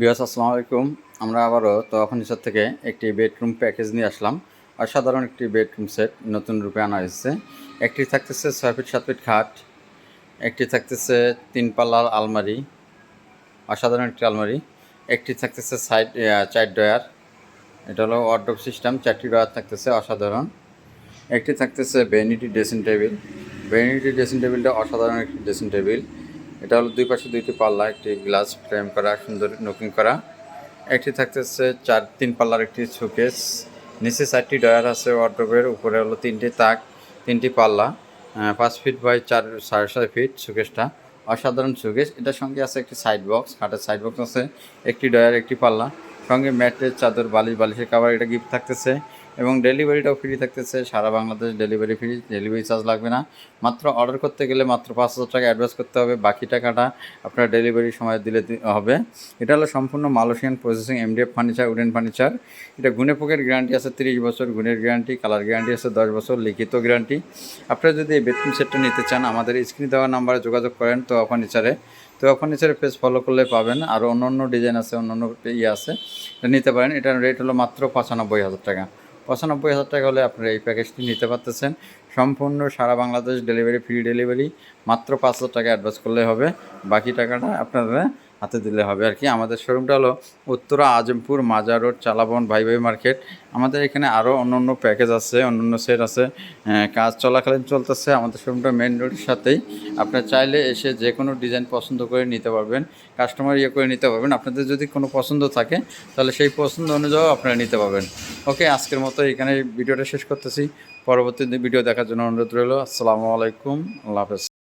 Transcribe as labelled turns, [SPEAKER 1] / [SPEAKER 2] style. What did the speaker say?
[SPEAKER 1] বিয়াস আসসালামু আলাইকুম। আমরা আবারও তো ফার্নিচার থেকে একটি বেডরুম প্যাকেজ নিয়ে আসলাম। অসাধারণ একটি বেডরুম সেট নতুন রূপে আনা হয়েছে। একটি থাকতেছে ছয় ফিট সাত ফিট খাট। একটি থাকতেছে তিন পাল্লার আলমারি। অসাধারণ একটি আলমারি। একটি থাকতেছে সাইড চার ডয়ার এটা হলো ওয়ার্ড্রপ সিস্টেম চারটি ডয়ার থাকতেছে, অসাধারণ। একটি থাকতেছে vanity dressing table vanity dressing টেবিলটা অসাধারণ একটি ড্রেসিং টেবিল এটা হলো দুই পাশে দুইটি পাল্লা, একটি গ্লাস ফ্রেম করা, সুন্দর নকিং করা। একটি থাকতেছে চার, তিন পাল্লার একটি শোকেস। নিচে চারটি ডয়ার আছে ওয়ার্ড্রোবের, উপরে হলো তিনটি তাক, তিনটি পাল্লা। পাঁচ ফিট বাই চার, সাড়ে ছয় ফিট শোকেসটা। অসাধারণ শোকেস। এটার সঙ্গে আছে একটি সাইড বক্স, খাটের সাইড বক্স আছে, একটি ডয়ার একটি পাল্লা। সঙ্গে ম্যাটের চাদর, বালিশ, বালিশের কাভার, এটা গিফট থাকতেছে। এবং ডেলিভারিটাও ফ্রি থাকতেছে, সারা Bangladesh delivery free, delivery charge লাগবে না। মাত্র অর্ডার করতে গেলে মাত্র পাঁচ হাজার টাকা অ্যাডভান্স করতে হবে, বাকি টাকাটা আপনার ডেলিভারি সময় দিলে হবে। এটা হলো সম্পূর্ণ Malaysian processing MDF furniture wooden furniture এটা গুনে পোকের গ্যারান্টি আছে তিরিশ বছর, গুণের গ্যারান্টি কালার গ্যারান্টি আছে দশ বছর, লিখিত গ্যারান্টি আপনারা যদি এই বেডরুম সেটটা নিতে চান, আমাদের স্ক্রিনে দেওয়া নাম্বারে যোগাযোগ করেন তো ফার্নিচারে তো ফার্নিচারের পেজ ফলো করলে পাবেন, আর অন্য অন্য ডিজাইন আছে অন্য অন্য ইয়ে আছে, এটা নিতে পারেন। এটার রেট হলো মাত্র পঁচানব্বই হাজার টাকা। পঁচানব্বই হাজার টাকা হলে আপনারা এই প্যাকেজটি নিতে পারতেছেন। সম্পূর্ণ সারা বাংলাদেশ ডেলিভারি ফ্রি ডেলিভারি মাত্র পাঁচ হাজার টাকা অ্যাডভান্স করলে হবে। বাকি টাকাটা আপনারা হাতে দিলে হবে আর কি। আমাদের শোরুমটা হলো উত্তরা আজমপুর মাজার রোড, চালাবন ভাই ভাই মার্কেট। আমাদের এখানে আরও অন্য অন্য প্যাকেজ আছে অন্য অন্য সেট আছে কাজ চলাকালীন চলতেছে। আমাদের শোরুমটা মেন রোডের সাথেই। আপনার চাইলে এসে যে কোনো ডিজাইন পছন্দ করে নিতে পারবেন। কাস্টমার ইয়ে করে নিতে পারবেন। আপনাদের যদি কোনো পছন্দ থাকে, তাহলে সেই পছন্দ অনুযায়ী আপনারা নিতে পারবেন। ওকে, আজকের মতো এখানে ভিডিওটা শেষ করতেছি। পরবর্তী ভিডিও দেখার জন্য অনুরোধ রইল। আসসালামু আলাইকুম। আল্লাহ হাফেজ।